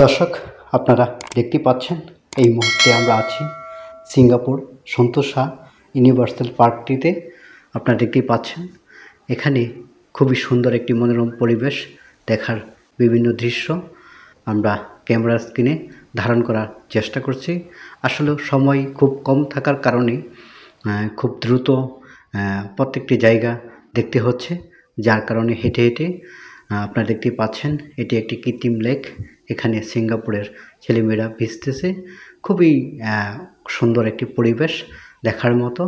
দর্শক, আপনারা দেখতে পাচ্ছেন, এই মুহূর্তে আমরা আছি সিঙ্গাপুর সন্তোষা ইউনিভার্সাল পার্কটিতে। আপনারা দেখতে পাচ্ছেন, এখানে খুবই সুন্দর একটি মনোরম পরিবেশ দেখার বিভিন্ন দৃশ্য আমরা ক্যামেরা স্ক্রিনে ধারণ করার চেষ্টা করছি। আসলে সময় খুব কম থাকার কারণে খুব দ্রুত প্রত্যেকটি জায়গা দেখতে হচ্ছে, যার কারণে হেঁটে হেঁটে আপনারা দেখতে পাচ্ছেন, এটি একটি কৃত্রিম লেক। এখানে সিঙ্গাপুরের ছেলেমেয়েরা ভিজতেছে। খুবই সুন্দর একটি পরিবেশ দেখার মতো।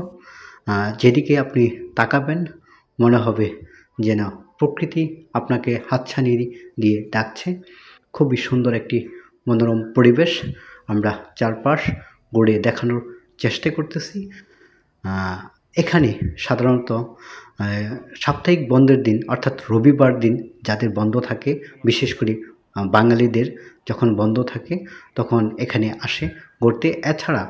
যেদিকে আপনি তাকাবেন, মনে হবে যেন প্রকৃতি আপনাকে হাতছানি দিয়ে ডাকছে। খুবই সুন্দর একটি মনোরম পরিবেশ আমরা চারপাশ গড়ে দেখানোর চেষ্টা করতেছি। এখানে সাধারণত সাপ্তাহিক বন্ধের দিন অর্থাৎ রবিবার দিন যাদের বন্ধ থাকে, বিশেষ করে বাঙালিদের যখন বন্ধ থাকে, তখন এখানে আসে, ঘুরতে। এছাড়া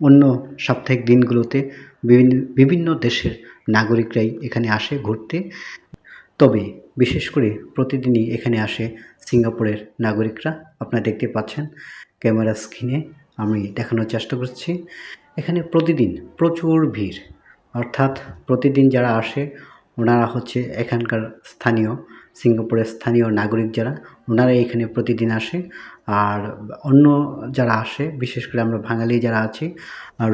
অন্য সাপ্তাহিক দিনগুলোতে বিভিন্ন বিভিন্ন দেশের নাগরিকরাই এখানে আসে ঘুরতে। তবে বিশেষ করে প্রতিদিনই এখানে আসে সিঙ্গাপুরের নাগরিকরা। আপনারা দেখতে পাচ্ছেন ক্যামেরা স্ক্রিনে আমি দেখানোর চেষ্টা করছি। এখানে প্রতিদিন প্রচুর ভিড়। অর্থাৎ প্রতিদিন যারা আসে, ওনারা হচ্ছে এখানকার স্থানীয় সিঙ্গাপুরের স্থানীয় নাগরিক যারা ওনারা এখানে প্রতিদিন আসে। আর অন্য যারা আসে, বিশেষ করে আমরা বাঙালি যারা আছি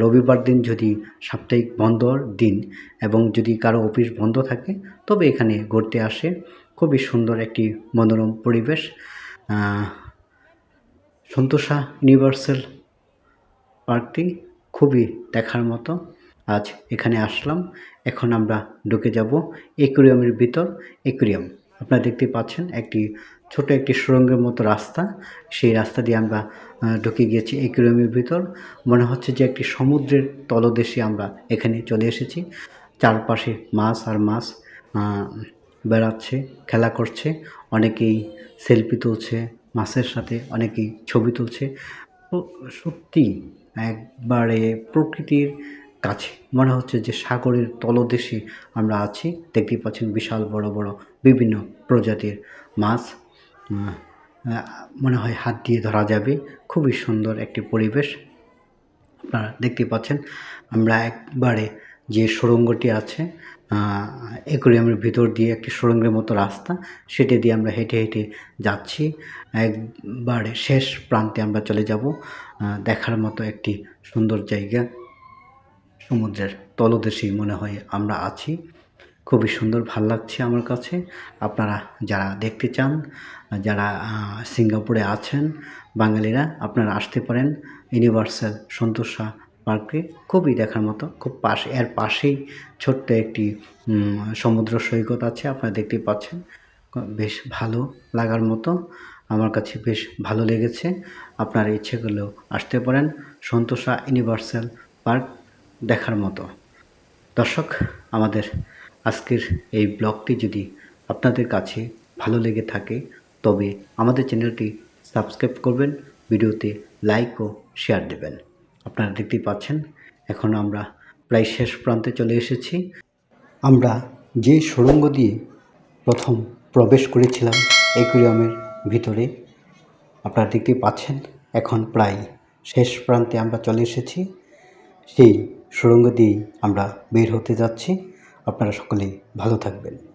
রবিবার দিন যদি সাপ্তাহিক বন্ধর দিন এবং যদি কারও অফিস বন্ধ থাকে, তবে এখানে ঘুরতে আসে। খুবই সুন্দর একটি মনোরম পরিবেশ। সন্তোষা ইউনিভার্সাল পার্কটি খুবই দেখার মতো। আজ এখানে আসলাম। এখন আমরা ঢুকে যাব একুরিয়ামের ভিতর, একুরিয়াম। আপনারা দেখতে পাচ্ছেন একটি ছোট একটি সুড়ঙ্গের মতো রাস্তা। সেই রাস্তা দিয়ে আমরা ঢুকে গিয়েছি একুরিয়ামের ভিতর। মনে হচ্ছে যে একটি সমুদ্রের তলদেশে আমরা এখানে চলে এসেছি। চারপাশে মাছ আর মাছ বেড়াচ্ছে, খেলা করছে। অনেকেই সেলফি তুলছে, মাছের সাথে অনেকেই ছবি তুলছে। তো সত্যি একবারে প্রকৃতির কাছে মনে হচ্ছে যে সাগরের তলদেশে আমরা আছি। দেখতে পাচ্ছেন বিশাল বড় বড় বিভিন্ন প্রজাতির মাছ মনে হয় হাত দিয়ে ধরা যাবে। খুবই সুন্দর একটি পরিবেশ। আপনারা দেখতে পাচ্ছেন, আমরা একবারে যে সুড়ঙ্গটি আছে অ্যাকোরিয়ামের ভিতর দিয়ে একটি সুড়ঙ্গের মতো রাস্তা, সেটি দিয়ে আমরা হেঁটে হেঁটে যাচ্ছি। একবারে শেষ প্রান্তে আমরা চলে যাব দেখার মতো একটি সুন্দর জায়গা। সমুদ্রের তলদেশেই মনে হয় আমরা আছি। খুবই সুন্দর, ভালো লাগছে আমার কাছে। আপনারা যারা দেখতে চান, যারা সিঙ্গাপুরে আছেন, বাঙালিরা, আপনারা আসতে পারেন ইউনিভার্সাল সন্তোষা পার্কে। খুবই দেখার মতো, খুব পাশে, এর পাশেই ছোট্ট একটি সমুদ্র সৈকত আছে, আপনারা দেখতে পাচ্ছেন। বেশ ভালো লাগার মতো, আমার কাছে বেশ ভালো লেগেছে। আপনার ইচ্ছে করলেও আসতে পারেন সন্তোষা ইউনিভার্সাল পার্ক দেখার মতো। দর্শক, আমাদের আজকের এই ব্লগটি যদি আপনাদের কাছে ভালো লেগে থাকে, তবে আমাদের চ্যানেলটি সাবস্ক্রাইব করবেন, ভিডিওতে লাইক ও শেয়ার দেবেন। আপনারা দেখতেই পাচ্ছেন, এখন আমরা প্রায় শেষ প্রান্তে চলে এসেছি। আমরা যে সুড়ঙ্গ দিয়ে প্রথম প্রবেশ করেছিলাম অ্যাকুরিয়ামের ভিতরে, আপনারা দেখতেই পাচ্ছেন, এখন প্রায় শেষ প্রান্তে আমরা চলে এসেছি। সেই সুড়ঙ্গ দিয়েই আমরা বের হতে যাচ্ছি। আপনারা সকলেই ভালো থাকবেন।